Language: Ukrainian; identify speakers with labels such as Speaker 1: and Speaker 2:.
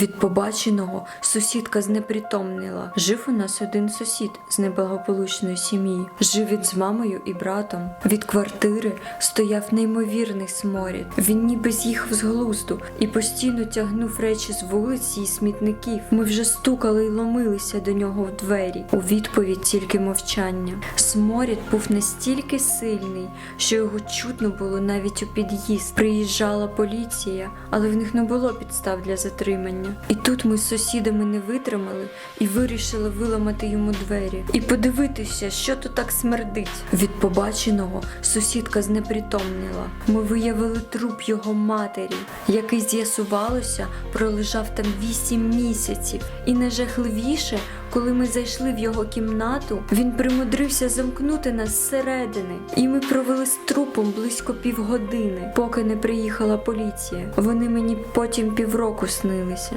Speaker 1: Від побаченого сусідка знепритомнила. Жив у нас один сусід з неблагополучної сім'ї. Жив він з мамою і братом. Від квартири стояв неймовірний сморід. Він ніби з'їхав з глузду і постійно тягнув речі з вулиці і смітників. Ми вже стукали й ломилися до нього в двері. У відповідь тільки мовчання. Сморід був настільки сильний, що його чутно було навіть у під'їзд. Приїжджала поліція, але в них не було підстав для затримання. І тут ми з сусідами не витримали і вирішили виламати йому двері і подивитися, що то так смердить. Від побаченого сусідка знепритомнила. Ми виявили труп його матері, який з'ясувалося, пролежав там вісім місяців. І найжахливіше, коли ми зайшли в його кімнату, він примудрився замкнути нас зсередини. І ми провели з трупом близько півгодини, поки не приїхала поліція. Вони мені потім півроку снилися.